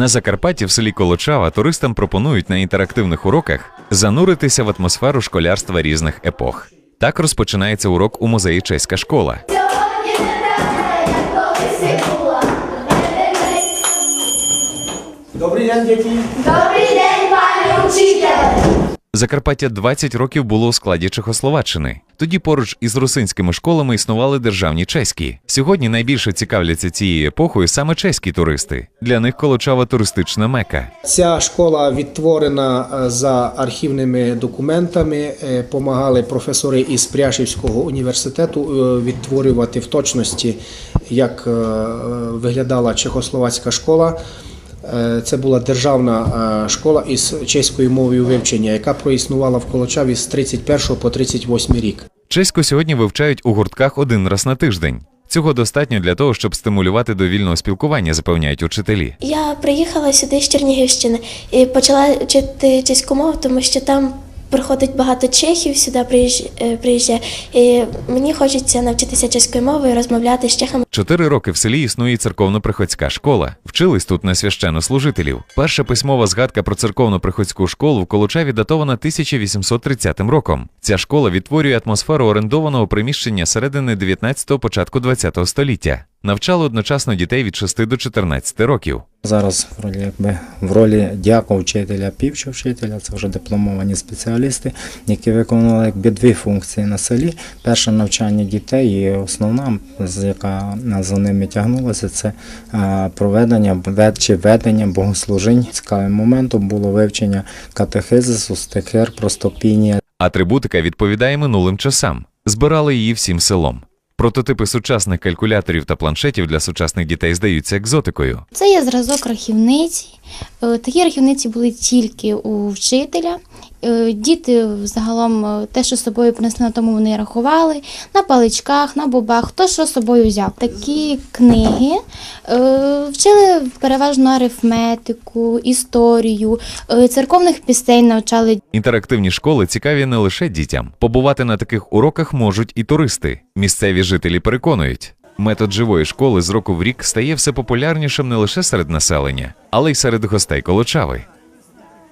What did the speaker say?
На Закарпатті в селі Колочава туристам пропонують на інтерактивних уроках зануритися в атмосферу школярства різних епох. Так розпочинається урок у музеї Чеська школа. Добрий день, діти. Добрий день, пане учитель! Закарпаття 20 років було у складі Чехословаччини. Тоді поруч із русинськими школами існували державні чеські. Сьогодні найбільше цікавляться цією епохою саме чеські туристи. Для них Колочава туристична мека. Ця школа відтворена е, за архівними документами. Е, Помагали професори із Пряшівського університету е, відтворювати в точності, як виглядала чехословацька школа. Е, Це була державна е, школа із чеською мовою вивчення, яка проіснувала в Колочаві з 31 по 38 рік. Чеську сьогодні вивчають у гуртках один раз на тиждень. Цього достатньо для того, щоб стимулювати до вільного спілкування, запевняють учителі. Я приїхала сюди з Чернігівщини і почала вчити чеську мову, тому що там приходить багато чехів сюди е, приїжджає. І мені хочеться навчитися чеської мови і розмовляти з чехами. Чотири роки в селі існує церковно-приходська школа. Вчились тут на священнослужителів. Перша письмова згадка про церковно-приходську школу в Колочаві датована 1830 роком. Ця школа відтворює атмосферу орендованого приміщення середини 19-го, початку 20-го століття. Навчали одночасно дітей від 6 до 14 років. Зараз в ролі, якби, в ролі дяка вчителя, півча вчителя, це вже дипломовані спеціалісти, які виконували якби дві функції на селі. Перше навчання дітей і основна, яка за ними тягнулася, це проведення чи ведення богослужінь. Цікавим моментом було вивчення катехизису, стихир, простопінія, Атрибутика відповідає минулим часам. Збирали її всім селом. Прототипи сучасних калькуляторів та планшетів для сучасних дітей здаються екзотикою. Це є зразок рахівниці. Е, Такі рахівниці були тільки у вчителя. Е, Діти загалом е, те, що з собою принесли, на тому вони рахували на паличках, на бобах, хто що з собою взяв. Такі книги вчили переважно арифметику, історію, церковних пісень навчали Інтерактивні школи цікаві не лише дітям. Побувати на таких уроках можуть і туристи. Місцеві жителі переконують. Метод живої школи з року в рік стає все популярнішим не лише серед населення, але й серед гостей Колочави.